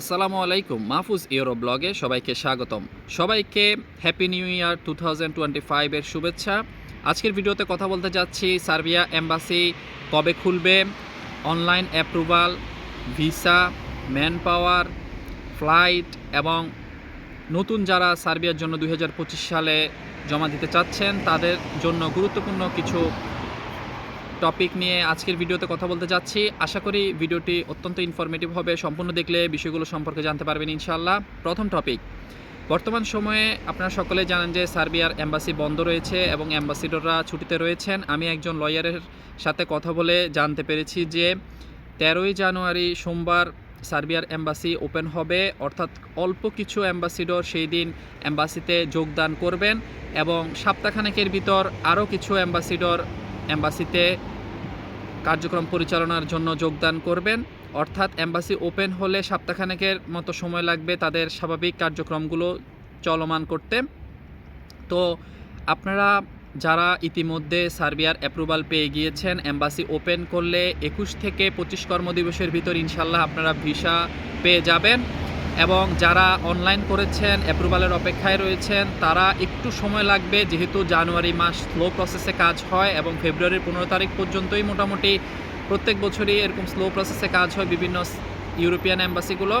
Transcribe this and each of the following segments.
আসসালামু আলাইকুম, মাহফুজ ইউরো ব্লগে সবাইকে স্বাগতম। সবাইকে happy new year two thousand twenty ফাইভের শুভেচ্ছা। আজকের ভিডিওতে কথা বলতে যাচ্ছি, সার্বিয়া এম্বাসি কবে খুলবে, online approval, visa manpower flight এবং নতুন যারা সার্বিয়ার জন্য দু হাজার পঁচিশ সালে জমা দিতে চাচ্ছেন, তাদের জন্য গুরুত্বপূর্ণ কিছু টপিক নিয়ে আজকের ভিডিওতে কথা বলতে যাচ্ছি। আশা করি ভিডিওটি অত্যন্ত ইনফরমেটিভ হবে। সম্পূর্ণ দেখলে বিষয়গুলো সম্পর্কে জানতে পারবেন ইনশাআল্লাহ। প্রথম টপিক বর্তমান সময়ে আপনারা সকলে জানেন যে সার্বিয়ার এম্বাসি বন্ধ রয়েছে এবং অ্যাম্বাসিডররা ছুটিতে রয়েছেন। আমি একজন লয়ারের সাথে কথা বলে জানতে পেরেছি যে তেরোই জানুয়ারি সোমবার সার্বিয়ার এম্বাসি ওপেন হবে। অর্থাৎ অল্প কিছু অ্যাম্বাসিডর সেই দিন অ্যাম্বাসিতে যোগদান করবেন এবং সপ্তাহখানেকের ভিতর আরও কিছু অ্যাম্বাসিডর এম্বাসিতে কার্যক্রম পরিচালনার জন্য যোগদান করবেন। অর্থাৎ এম্বাসি ওপেন হলে সপ্তাহখানেকের মতো সময় লাগবে তাদের স্বাভাবিক কার্যক্রমগুলো চলমান করতে। তো আপনারা যারা ইতিমধ্যে সার্বিয়ার অ্যাপ্রুভাল পেয়ে গিয়েছেন, এম্বাসি ওপেন করলে একুশ থেকে পঁচিশ কর্মদিবসের ভিতর ইনশাল্লাহ আপনারা ভিসা পেয়ে যাবেন। এবং যারা অনলাইন করেছেন অ্যাপ্রুভালের অপেক্ষায় রয়েছেন, তারা একটু সময় লাগবে, যেহেতু জানুয়ারি মাস স্লো প্রসেসে কাজ হয় এবং ফেব্রুয়ারির পনেরো তারিখ পর্যন্তই মোটামুটি প্রত্যেক বছরই এরকম স্লো প্রসেসে কাজ হয় বিভিন্ন ইউরোপিয়ান অ্যাম্বাসিগুলো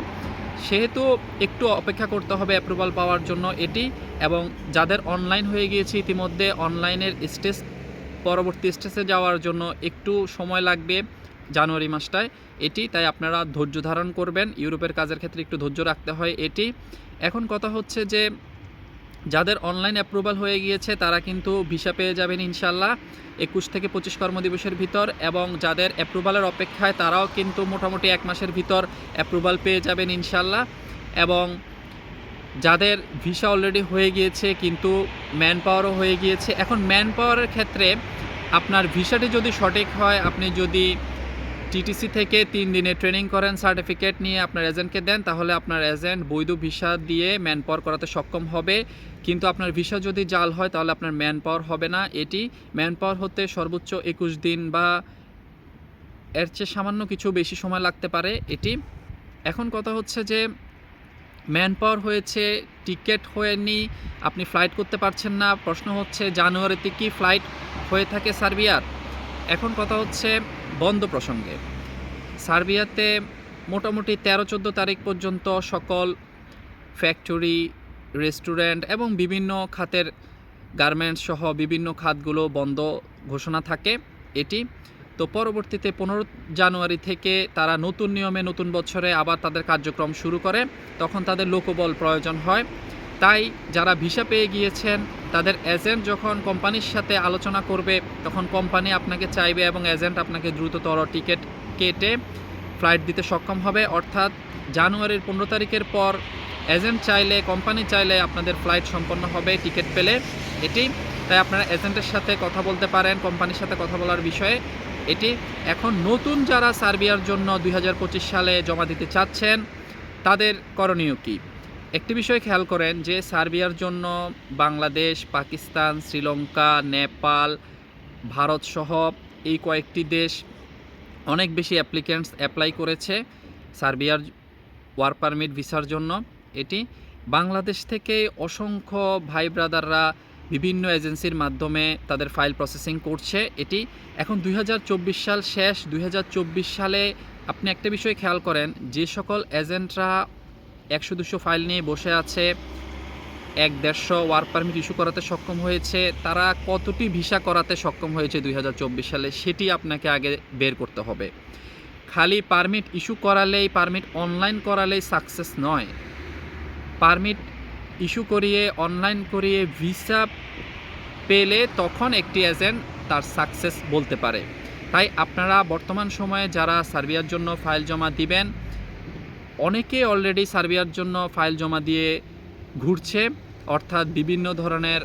সেহেতু একটু অপেক্ষা করতে হবে অ্যাপ্রুভাল পাওয়ার জন্য এটি এবং যাদের অনলাইন হয়ে গিয়েছে ইতিমধ্যে অনলাইনের স্টেজ পরবর্তী স্টেজে যাওয়ার জন্য একটু সময় লাগবে। জানুয়ারি মাসটায় এটি, তাই আপনারা ধৈর্য ধারণ করবেন। ইউরোপের কাজের ক্ষেত্রে একটু ধৈর্য রাখতে হয় এটি। এখন কথা হচ্ছে যে, যাদের অনলাইন অ্যাপ্রুভাল হয়ে গিয়েছে, তারা কিন্তু ভিসা পেয়ে যাবেন ইনশাল্লাহ একুশ থেকে পঁচিশ কর্মদিবসের ভিতর এবং যাদের অ্যাপ্রুভালের অপেক্ষায়, তারাও কিন্তু মোটামুটি এক মাসের ভিতর অ্যাপ্রুভাল পেয়ে যাবেন ইনশাল্লাহ এবং যাদের ভিসা অলরেডি হয়ে গিয়েছে, কিন্তু ম্যান পাওয়ারও হয়ে গিয়েছে। এখন ম্যান পাওয়ারের ক্ষেত্রে আপনার ভিসাটি যদি সঠিক হয়, আপনি যদি টিটিসি থেকে তিন দিনে ট্রেনিং করেন সার্টিফিকেট নিয়ে আপনার এজেন্টকে দেন, তাহলে আপনার এজেন্ট বৈধ ভিসা দিয়ে ম্যান পাওয়ার করাতে সক্ষম হবে। কিন্তু আপনার ভিসা যদি জাল হয়, তাহলে আপনার ম্যান পাওয়ার হবে না। এটি ম্যান পাওয়ার হতে সর্বোচ্চ একুশ দিন বা এর চেয়ে সামান্য কিছু বেশি সময় লাগতে পারে এটি। এখন কথা হচ্ছে যে ম্যান পাওয়ার হয়েছে, টিকিট হয়নি, আপনি ফ্লাইট করতে পারছেন না। প্রশ্ন হচ্ছে, জানুয়ারিতে কি ফ্লাইট হয়ে থাকে সার্বিয়ার? এখন কথা হচ্ছে বন্ধ প্রসঙ্গে। সার্বিয়াতে মোটামুটি তেরো চোদ্দ তারিখ পর্যন্ত সকল ফ্যাক্টরি রেস্টুরেন্ট এবং বিভিন্ন খাতের গার্মেন্টস সহ বিভিন্ন খাতগুলো বন্ধ ঘোষণা থাকে এটি। তো পরবর্তীতে পনেরো জানুয়ারি থেকে তারা নতুন নিয়মে নতুন বছরে আবার তাদের কার্যক্রম শুরু করে, তখন তাদের লোকবল প্রয়োজন হয়। তাই যারা ভিসা পেয়ে গিয়েছেন, তাদের এজেন্ট যখন কোম্পানির সাথে আলোচনা করবে, তখন কোম্পানি আপনাকে চাইবে এবং এজেন্ট আপনাকে দ্রুততর টিকিট কেটে ফ্লাইট দিতে সক্ষম হবে। অর্থাৎ জানুয়ারির পনেরো তারিখের পর এজেন্ট চাইলে, কোম্পানি চাইলে আপনাদের ফ্লাইট সম্পন্ন হবে টিকিট পেলে। এটি, তাই আপনারা এজেন্টের সাথে কথা বলতে পারেন, কোম্পানির সাথে কথা বলার বিষয়ে। এটি, এখন নতুন যারা সার্বিয়ার জন্য দু হাজার পঁচিশ সালে জমা দিতে চাচ্ছেন, তাদের করণীয় কী? একটি বিষয় খেয়াল করেন যে সার্বিয়ার জন্য বাংলাদেশ, পাকিস্তান, শ্রীলঙ্কা, নেপাল, ভারত সহ এই কয়েকটি দেশ অনেক বেশি অ্যাপ্লিক্যান্টস অ্যাপ্লাই করেছে সার্বিয়ার ওয়ার পারমিট ভিসার জন্য। এটি বাংলাদেশ থেকে অসংখ্য ভাই ব্রাদাররা বিভিন্ন এজেন্সির মাধ্যমে তাদের ফাইল প্রসেসিং করছে। এটি এখন দুই হাজার চব্বিশ সাল শেষ। দুই হাজার চব্বিশ সালে আপনি একটা বিষয় খেয়াল করেন, যে সকল এজেন্টরা একশো দুশো ফাইল নিয়ে বসে আছে। এক দেড়শো ওয়ার্ক পারমিট ইস্যু করাতে সক্ষম হয়েছে। তারা কতটি ভিসা করাতে সক্ষম হয়েছে দু হাজার চব্বিশ সালে, সেটি আপনাকে আগে বের করতে হবে। খালি পারমিট ইস্যু করালেই, পারমিট অনলাইন করালেই সাকসেস নয়। পারমিট ইস্যু করিয়ে, অনলাইন করিয়ে ভিসা পেলে তখন একটি এজেন্ট তার সাকসেস বলতে পারে। তাই আপনারা বর্তমান সময়ে যারা সার্বিয়ার জন্য ফাইল জমা দিবেন অনেকে অলরেডি সার্বিয়ার জন্য ফাইল জমা দিয়ে ঘুরছে, অর্থাৎ বিভিন্ন ধরনের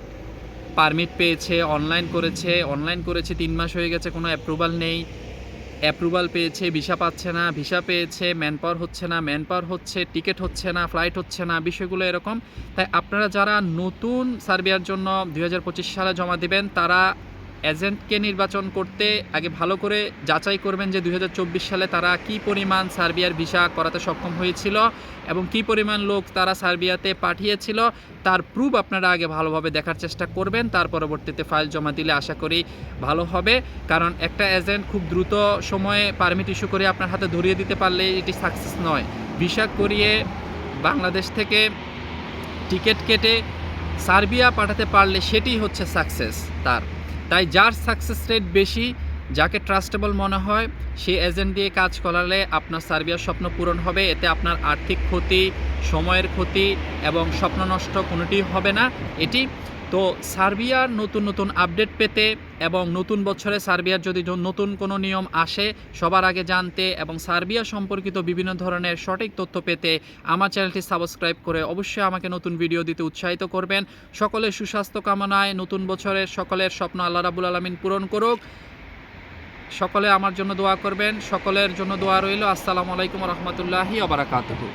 পারমিট পেয়েছে অনলাইন করেছে অনলাইন করেছে, তিন মাস হয়ে গেছে, কোনো অ্যাপ্রুভাল নেই। অ্যাপ্রুভাল পেয়েছে ভিসা পাচ্ছে না ভিসা পেয়েছে ম্যান পাওয়ার হচ্ছে না ম্যান পাওয়ার হচ্ছে টিকিট হচ্ছে না ফ্লাইট হচ্ছে না, বিষয়গুলো এরকম। তাই আপনারা যারা নতুন সার্বিয়ার জন্য দু হাজার পঁচিশ সালে জমা দিবেন, তারা এজেন্টকে নির্বাচন করতে আগে ভালো করে যাচাই করবেন যে দু হাজার চব্বিশ সালে তারা কি পরিমাণ সার্বিয়ার ভিসা করাতে সক্ষম হয়েছিল এবং কি পরিমাণ লোক তারা সার্বিয়াতে পাঠিয়েছিল। তার প্রুফ আপনারা আগে ভালোভাবে দেখার চেষ্টা করবেন, তার পরবর্তীতে ফাইল জমা দিলে আশা করি ভালো হবে। কারণ একটা এজেন্ট খুব দ্রুত সময়ে পারমিট ইস্যু করে আপনার হাতে ধরিয়ে দিতে পারলে এটি সাকসেস নয়। ভিসা করিয়ে বাংলাদেশ থেকে টিকিট কেটে সার্বিয়া পাঠাতে পারলে সেটি হচ্ছে সাকসেস তার। তাই যার সাকসেস রেট বেশি, যাকে ট্রাস্টেবল মনে হয় সেই এজেন্ট দিয়ে কাজ করালে আপনার সার্বিয়ার স্বপ্ন পূরণ হবে। এতে আপনার আর্থিক ক্ষতি, সময়ের ক্ষতি এবং স্বপ্ন নষ্ট কোনোটি হবে না। এটি তো সার্বিয়ার নতুন নতুন আপডেট পেতে এবং নতুন বছরে সার্বিয়ার যদি নতুন কোনো নিয়ম আসে, সবার আগে জানতে এবং সার্বিয়া সম্পর্কিত বিভিন্ন ধরনের সঠিক তথ্য পেতে আমার চ্যানেলটি সাবস্ক্রাইব করে অবশ্যই আমাকে নতুন ভিডিও দিতে উৎসাহিত করবেন। সকলের সুস্বাস্থ্য কামনায় নতুন বছরের সকলের স্বপ্ন আল্লাহ রাবুল আলমিন পূরণ করুক। সকলে আমার জন্য দোয়া করবেন, সকলের জন্য দোয়া রইল। আসসালামু আলাইকুম রহমতুল্লাহি আবরাকাতহু